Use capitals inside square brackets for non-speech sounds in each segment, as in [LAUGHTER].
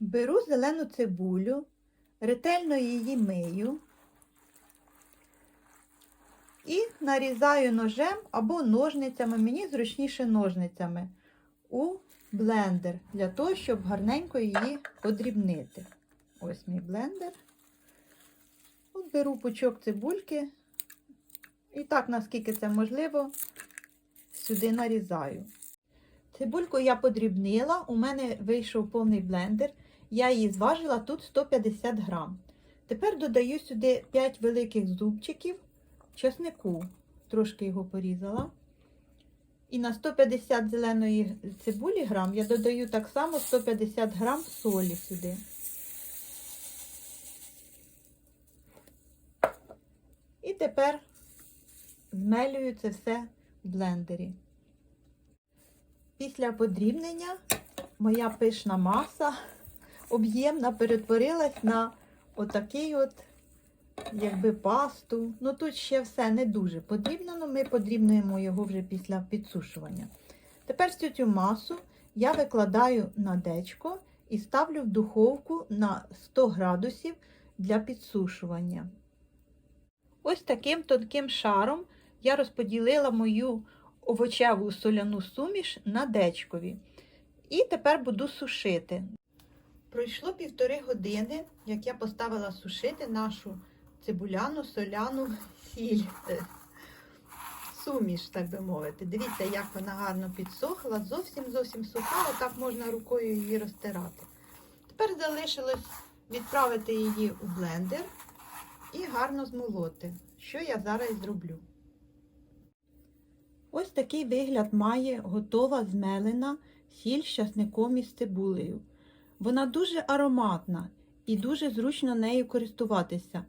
Беру зелену цибулю, ретельно її мию і нарізаю ножем або ножницями, мені зручніше ножницями, у блендер для того, щоб гарненько її подрібнити. Ось мій блендер. От беру пучок цибульки і так, наскільки це можливо, сюди нарізаю. Цибульку я подрібнила, у мене вийшов повний блендер. Я її зважила тут 150 грам. Тепер додаю сюди 5 великих зубчиків чеснику, трошки його порізала. І на 150 зеленої цибулі грам я додаю так само 150 грам солі сюди. І тепер змелюю це все в блендері. Після подрібнення моя пишна маса об'ємна перетворилась на отакий от, якби пасту. Ну тут ще все не дуже подрібнено, ми подрібнуємо його вже після підсушування. Тепер цю цю масу я викладаю на дечко і ставлю в духовку на 100 градусів для підсушування. Ось таким тонким шаром я розподілила мою овочеву соляну суміш на дечкові. І тепер буду сушити. Пройшло півтори години, як я поставила сушити нашу цибуляну соляну сіль. е, Суміш, так би мовити. Дивіться, як вона гарно підсохла, зовсім зовсім суха, отак можна рукою її розтирати. Тепер залишилось відправити її у блендер і гарно змолоти, що я зараз зроблю. Ось такий вигляд має готова змелена сіль з часником і з цибулею. Вона дуже ароматна і дуже зручно нею користуватися.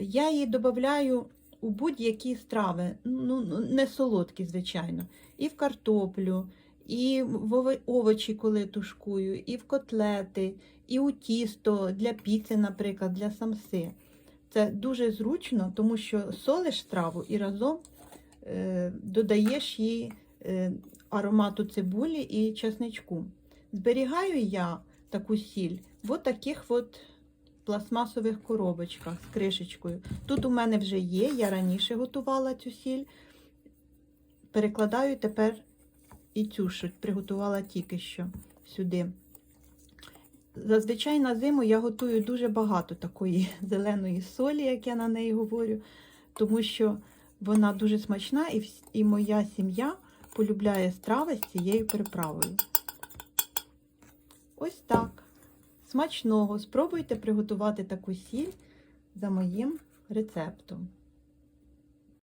Я її додаю у будь-які страви, ну, не солодкі, звичайно, і в картоплю, і в овочі, коли тушкую, і в котлети, і у тісто для піци, наприклад, для самси. Це дуже зручно, тому що солиш страву і разом е, додаєш їй е, аромату цибулі і чесничку. Зберігаю я таку сіль в таких от пластмасових коробочках з кришечкою. Тут у мене вже є, я раніше готувала цю сіль. Перекладаю тепер і цю, що приготувала тільки що сюди. Зазвичай на зиму я готую дуже багато такої [LAUGHS] зеленої солі, як я на неї говорю, тому що вона дуже смачна і, і моя сім'я полюбляє страви з цією приправою. Ось так. Смачного! Спробуйте приготувати таку сіль за моїм рецептом.